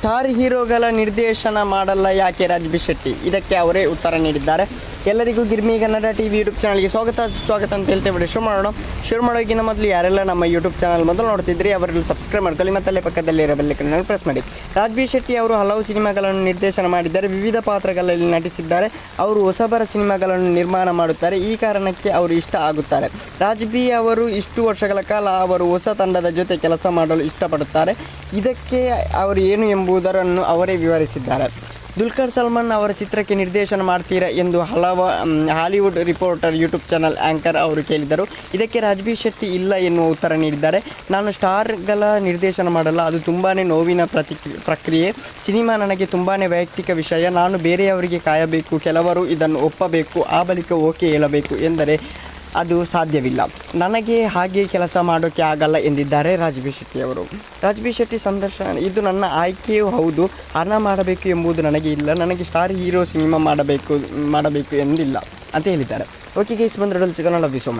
Star ಹೀರೋಗಳ ನಿರ್ದೇಶನ ಮಾಡಲ್ಲ ಯಾಕೆ ರಾಜ್ಬಿ ಶೆಟ್ಟಿ? ಇದಕ್ಕೆ ಅವರೇ ಉತ್ತರ ನೀಡಿದ್ದಾರೆ. ಎಲ್ಲರಿಗೂ Girmi Kannada T V YouTube ಚಾನಲ್ಗೆ ಸ್ವಾಗತ ಸ್ವಾಗತ ಅಂತ ಹೇಳ್ತೇವೆ ಶುರು ಮಾಡೋಣ. ಶುರು ಮಾಡೋಕ್ಕಿಂತ ಮೊದಲು ಯಾರೆಲ್ಲ ನಮ್ಮ ಯೂಟ್ಯೂಬ್ ಚಾನಲ್ ಮೊದಲು ನೋಡ್ತಿದ್ರಿ ಅವರೆಲ್ಲ ಸಬ್ಸ್ಕ್ರೈಬ್ ಮಾಡ್ಕೊಳ್ಳಿ ಮತ್ತು ಅಲ್ಲೇ ಪಕ್ಕದಲ್ಲಿರೋ ಕನ್ನಡ ಪ್ರೆಸ್ ಮಾಡಿ. ರಾಜ್ಬಿ ಶೆಟ್ಟಿ ಅವರು ಹಲವು ಸಿನಿಮಾಗಳನ್ನು ನಿರ್ದೇಶನ ಮಾಡಿದ್ದಾರೆ, ವಿವಿಧ ಪಾತ್ರಗಳಲ್ಲಿ ನಟಿಸಿದ್ದಾರೆ. ಅವರು ಹೊಸಬರ ಸಿನಿಮಾಗಳನ್ನು ನಿರ್ಮಾಣ ಮಾಡುತ್ತಾರೆ, ಈ ಕಾರಣಕ್ಕೆ ಅವರು ಇಷ್ಟ ಆಗುತ್ತಾರೆ. ರಾಜ್ಬಿ ಅವರು ಇಷ್ಟು ವರ್ಷಗಳ ಕಾಲ ಅವರು ಹೊಸ ತಂಡದ ಜೊತೆ ಕೆಲಸ ಮಾಡಲು ಇಷ್ಟಪಡುತ್ತಾರೆ. ಇದಕ್ಕೆ ಅವರು ಏನು ಎಂಬುದರನ್ನು ಅವರೇ ವಿವರಿಸಿದ್ದಾರೆ. ದುಲ್ಕರ್ ಸಲ್ಮಾನ್ ಅವರ ಚಿತ್ರಕ್ಕೆ ನಿರ್ದೇಶನ ಮಾಡ್ತೀರಾ ಎಂದು ಹಲವ Hollywood reporter YouTube channel anchor ಅವರು ಕೇಳಿದರು. ಇದಕ್ಕೆ ರಾಜ್ಬೀ ಶೆಟ್ಟಿ ಇಲ್ಲ ಎನ್ನುವ ಉತ್ತರ ನೀಡಿದ್ದಾರೆ. ನಾನು ಸ್ಟಾರ್ಗಳ ನಿರ್ದೇಶನ ಮಾಡಲ್ಲ. ಅದು ತುಂಬಾ ನೋವಿನ ಪ್ರತಿಕ್ರಿ ಪ್ರಕ್ರಿಯೆ. ಸಿನಿಮಾ ನನಗೆ ತುಂಬಾ ವೈಯಕ್ತಿಕ ವಿಷಯ. ನಾನು ಬೇರೆಯವರಿಗೆ ಕಾಯಬೇಕು. ಕೆಲವರು ಇದನ್ನು ಒಪ್ಪಬೇಕು. ಆ ಬಳಿಕ ಓಕೆ ಹೇಳಬೇಕು ಎಂದರೆ ಅದು ಸಾಧ್ಯವಿಲ್ಲ. ನನಗೆ ಹಾಗೆ ಕೆಲಸ ಮಾಡೋಕ್ಕೆ ಆಗಲ್ಲ ಎಂದಿದ್ದಾರೆ ರಾಜ್ಬಿ ಶೆಟ್ಟಿ ಅವರು. ರಾಜ್ಬಿ ಶೆಟ್ಟಿ ಸಂದರ್ಶನ, ಇದು ನನ್ನ ಆಯ್ಕೆಯೂ ಹೌದು. ಹಣ ಮಾಡಬೇಕು ಎಂಬುದು ನನಗೆ ಇಲ್ಲ. ನನಗೆ ಸ್ಟಾರ್ ಹೀರೋ ಸಿನಿಮಾ ಮಾಡಬೇಕು ಮಾಡಬೇಕು ಎಂದಿಲ್ಲ ಅಂತ ಹೇಳಿದ್ದಾರೆ. ಓಕೆ ಗೇಸ್ ಬಂದ್ರೆ ಕನ್ನಡ ವಿಸೋಮ